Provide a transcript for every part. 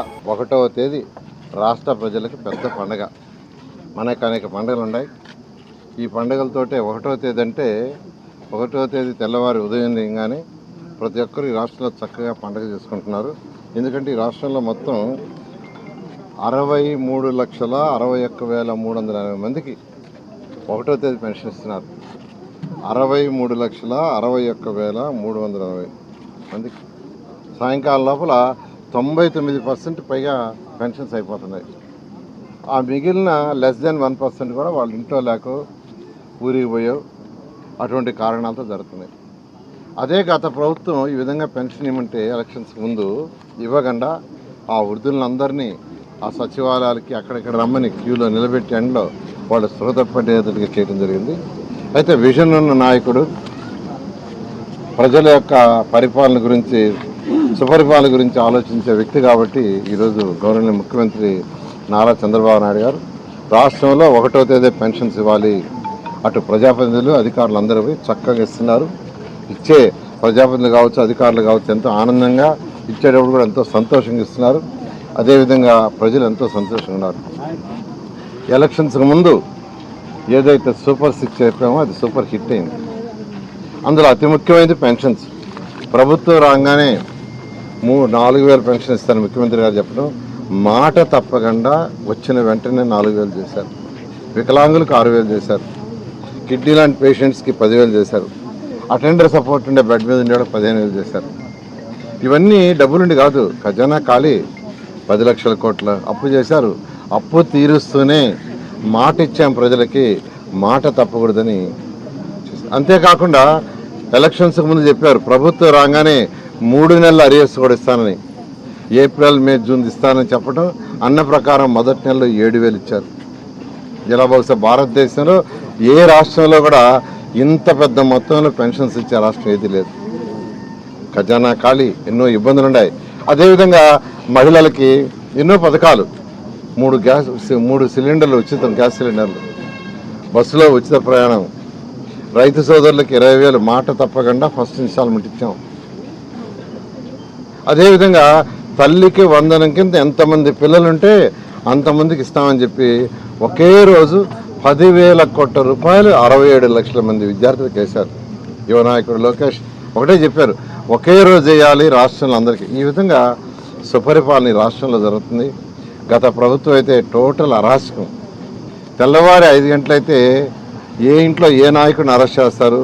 ఒకటవ తేదీ రాష్ట్ర ప్రజలకు పెద్ద పండగ. మనకు అనేక పండుగలు ఉన్నాయి. ఈ పండుగలతోటే ఒకటవ తేదీ అంటే ఒకటవ తేదీ తెల్లవారి ఉదయం దిగగానే ప్రతి ఒక్కరు ఈ రాష్ట్రంలో చక్కగా పండుగ చేసుకుంటున్నారు. ఎందుకంటే ఈ రాష్ట్రంలో మొత్తం అరవై మూడు లక్షల అరవై ఒక్క వేల మూడు వందల ఎనభై మందికి ఒకటో తేదీ పెన్షన్ ఇస్తున్నారు. అరవై మూడు లక్షల అరవై ఒక్క వేల మూడు వందల అరవై మందికి. సాయంకాలం లోపల తొంభై తొమ్మిది పర్సెంట్ పైగా పెన్షన్స్ అయిపోతున్నాయి. ఆ మిగిలిన లెస్ దెన్ వన్ పర్సెంట్ కూడా వాళ్ళ ఇంట్లో లేక ఊరికి పోయో అటువంటి కారణాలతో జరుగుతున్నాయి. అదే గత ప్రభుత్వం ఈ విధంగా పెన్షన్ ఇవ్వమంటే ఎలక్షన్స్ ముందు ఇవ్వకుండా ఆ వృద్ధులందరినీ ఆ సచివాలయాలకి అక్కడిక్కడ రమ్మని క్యూలో నిలబెట్టి ఎండలో వాళ్ళు సురతప్పటేటట్టుగా చేయడం జరిగింది. అయితే విజన్ ఉన్న నాయకుడు ప్రజల యొక్క పరిపాలన గురించి సుపరిపాలన గురించి ఆలోచించే వ్యక్తి కాబట్టి ఈరోజు గౌరవనీయ ముఖ్యమంత్రి నారా చంద్రబాబు నాయుడు గారు రాష్ట్రంలో ఒకటో తేదీ పెన్షన్స్ ఇవ్వాలి. అటు ప్రజాప్రతినిధులు అధికారులు అందరూ చక్కగా ఇస్తున్నారు. ఇచ్చే ప్రజాప్రతినిధులు కావచ్చు అధికారులు కావచ్చు ఎంతో ఆనందంగా ఇచ్చేటప్పుడు కూడా ఎంతో సంతోషంగా ఇస్తున్నారు. అదేవిధంగా ప్రజలు ఎంతో సంతోషంగా ఉన్నారు. ఎలక్షన్స్కి ముందు ఏదైతే సూపర్ సిక్స్ చెప్పామో అది సూపర్ హిట్ అయింది. అందులో అతి ముఖ్యమైనది పెన్షన్స్. ప్రభుత్వం రాగానే మూడు నాలుగు వేల పెన్షన్ ఇస్తాను ముఖ్యమంత్రి గారు చెప్పడం. మాట తప్పకుండా వచ్చిన వెంటనే నాలుగు వేలు చేశారు. వికలాంగులకు ఆరు వేలు చేశారు. కిడ్నీ లాంటి పేషెంట్స్కి పదివేలు చేశారు. అటెండర్ సపోర్ట్ ఉండే బెడ్ మీద ఉండే పదిహేను వేలు చేశారు. ఇవన్నీ డబ్బులుండి కాదు ఖజానా ఖాళీ. పది లక్షల కోట్ల అప్పు చేశారు. అప్పు తీరుస్తూనే మాట ఇచ్చాం ప్రజలకి మాట తప్పకూడదని. అంతేకాకుండా ఎలక్షన్స్ ముందు చెప్పారు ప్రభుత్వం రాగానే మూడు నెలల అరియర్స్ కూడా ఇస్తానని. ఏప్రిల్ మే జూన్ ఇస్తానని చెప్పడం అన్న ప్రకారం మొదటి నెలలో ఏడు వేలు ఇచ్చారు. ఇలా బహుశా భారతదేశంలో ఏ రాష్ట్రంలో కూడా ఇంత పెద్ద మొత్తంలో పెన్షన్స్ ఇచ్చే రాష్ట్రం ఏది లేదు. ఖజానా ఖాళీ ఎన్నో ఇబ్బందులు ఉన్నాయి అదేవిధంగా మహిళలకి ఎన్నో పథకాలు. మూడు గ్యాస్ మూడు సిలిండర్లు ఉచితం గ్యాస్ సిలిండర్లు. బస్సులో ఉచిత ప్రయాణం. రైతు సోదరులకు ఇరవై వేలు మాట తప్పకుండా ఫస్ట్ ఇన్స్టాల్మెంట్ ఇచ్చాం. అదేవిధంగా తల్లికి వందనం కింద ఎంతమంది పిల్లలుంటే అంతమందికి ఇస్తామని చెప్పి ఒకే రోజు పదివేల కోట్ల రూపాయలు అరవై ఏడు లక్షల మంది విద్యార్థులకు వేశారు యువ నాయకుడు లోకేష్ ఒకటే చెప్పారు ఒకే రోజు వేయాలి రాష్ట్రంలో అందరికీ. ఈ విధంగా సుపరిపాలన రాష్ట్రంలో జరుగుతుంది. గత ప్రభుత్వం అయితే టోటల్ అరాచకం. తెల్లవారి ఐదు గంటలైతే ఏ ఇంట్లో ఏ నాయకుడిని అరెస్ట్ చేస్తారు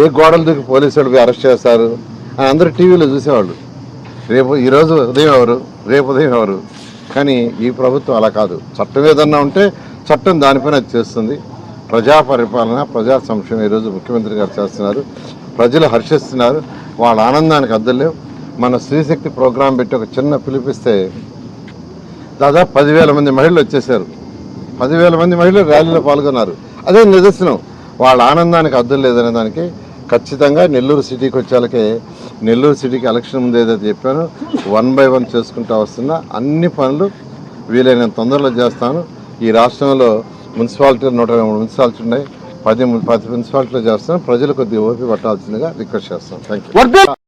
ఏ గోడల దూకి పోలీసు వాళ్ళు అరెస్ట్ చేస్తారు అని అందరూ టీవీలో చూసేవాళ్ళు. రేపు ఈరోజు ఉదయం ఎవరు? రేపు ఉదయం ఎవరు? కానీ ఈ ప్రభుత్వం అలా కాదు. చట్టం ఏదన్నా ఉంటే చట్టం దానిపైన చేస్తుంది. ప్రజా పరిపాలన ప్రజా సంక్షేమం ఈరోజు ముఖ్యమంత్రి గారు చేస్తున్నారు. ప్రజలు హర్షిస్తున్నారు. వాళ్ళ ఆనందానికి అద్దలేవు మన స్త్రీశక్తి ప్రోగ్రాం పెట్టి ఒక చిన్న పిలిపిస్తే దాదాపు పదివేల మంది మహిళలు వచ్చేసారు పదివేల మంది మహిళలు ర్యాలీలో పాల్గొన్నారు. అదే నిదర్శనం. వాళ్ళ ఆనందానికి అద్దం లేదనే దానికి ఖచ్చితంగా నెల్లూరు సిటీకి వచ్చేలకే నెల్లూరు సిటీకి ఎలక్షన్ ముందు ఏదైతే చెప్పానో వన్ బై వన్ చేసుకుంటూ వస్తున్నా అన్ని పనులు వీలైనంత తొందరలో చేస్తాను. ఈ రాష్ట్రంలో మున్సిపాలిటీలు నూట ఇరవై మూడు మున్సిపాలిటీ ఉన్నాయి. పది పది మున్సిపాలిటీలో చేస్తాను. ప్రజలు కొద్దిగా ఓపి పట్టాల్సిందిగా రిక్వెస్ట్ చేస్తాను. Thank you